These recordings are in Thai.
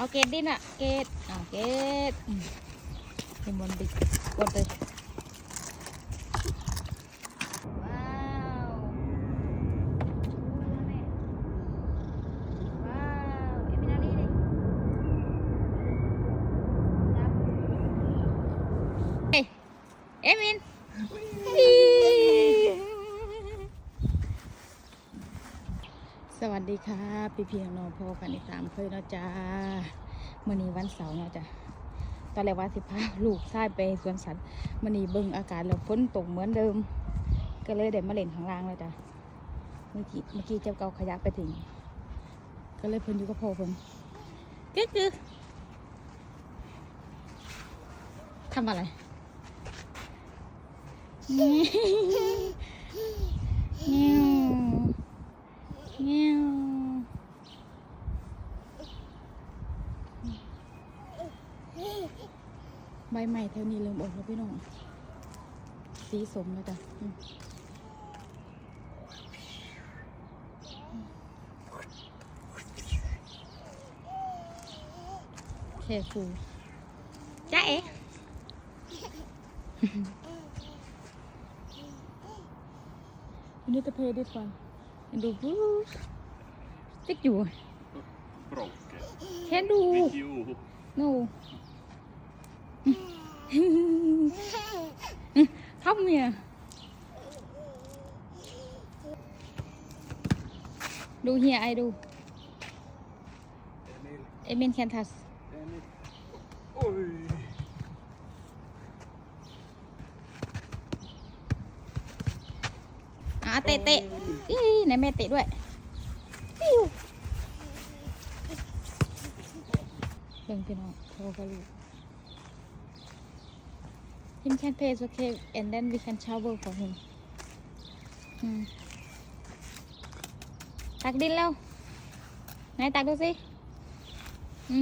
Oke, di nak kit. Oke. Timun di kote. Emin. Hey. emin. วัสดีค่ะพี่เพียงนองพอกันอีกสามเคยเนาะจ้ามื่อนี้วันเสาร์เนาะจ้าตอนแรกว่าสิพาลูกชายไปสวนสัตว์มื่อนี้เบิ่งอากาศแล้วฝนตกเหมือนเดิม ก็เลยเดินมาเล่นข้างล่างเลยจ้าเมื่อกี้เมื่อกี้เจ้าเกาขยักไปถึง ก็เลยเพิ่นอยู่กับพ่อเพิ่นกึ๊กกึ๊กทำอะไร ใบใหม่แถวนี้เริ่มออกแล้วพี่น้องสีสมแล้วจ้ะแค่ฟูจ้าเอ๋วันนี้จะเพลย์ดิฟังดูบู๊ติ๊กอยู่ Broken. Can do. No. Khóc nè Đu here ai đu Emil Kentas Emil Ôi À tệ tệ Ý, này mẹ tệ đuổi Đừng cái nó, thôi có lưu him can pay is okay and then we can shower for him hmm. tạc đi lâu này, tạc được gì ừ.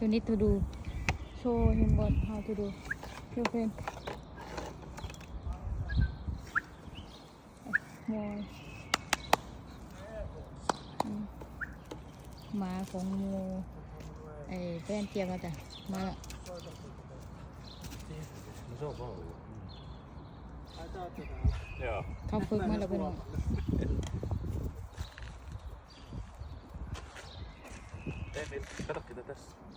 you need to do show him what how to do your friend boy มาของงูไอ้เนเจียงก็จะมาละเขาฝึกมาแล้วเพื่อน تعمل شرق كده بس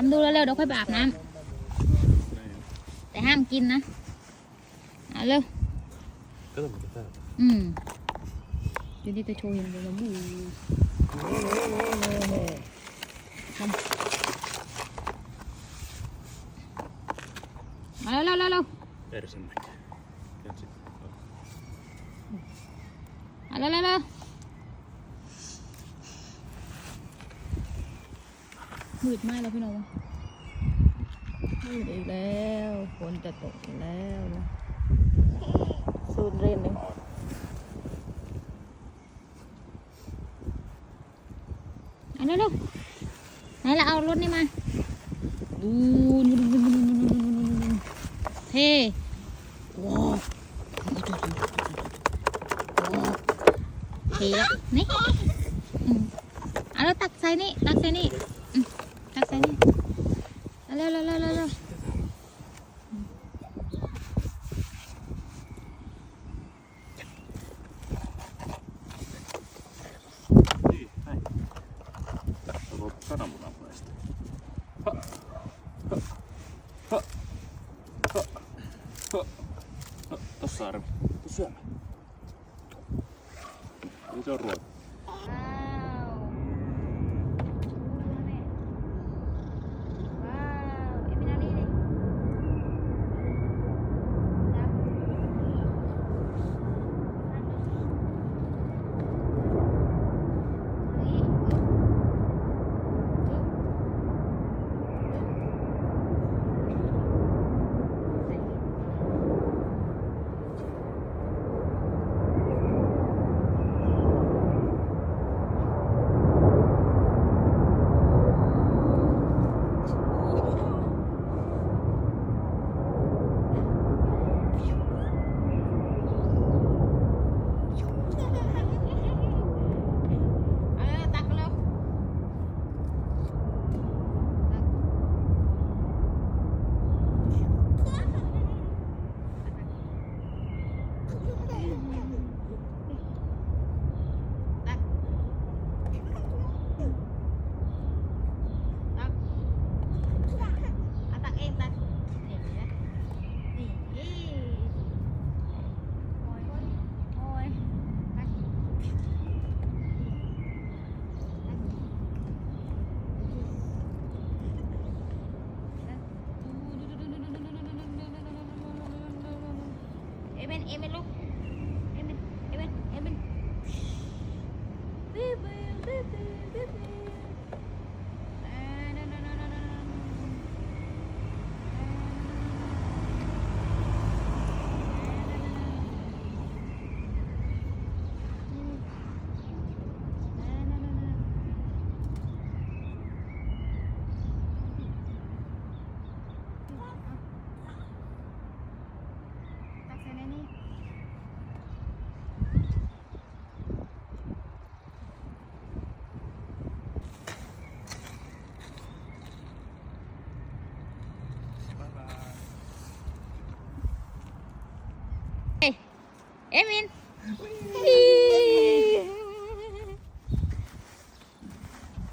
ทำดูเร็วๆเดี๋ยวค่อยไปอาบน้ำแต่ห้ามกินนะเอาเร็ว Kato mitä täällä. อืมเดี๋ยวนี้จะโชว์เห็นเลยนะบูทำมาเร็วเร็วเร็วเร็ว Ersenmäki. Katsi. มาเร็วเร็ว มืดมากแล้วพี่น้องมืดอีกแล้วฝนจะตกแล้วสูดเล่นเลยอันนั้นลูกไหนเราเอารถนี่มาดูเท่ว้าวเฮ้ยนี่เอาแล้วตักใส่นี่ตักใส่นี่ วเร็วเร็วเร็วเร็ว Tuossa arvi. Tuossa syömä. Nyt niin on ruoka. เอ Emin.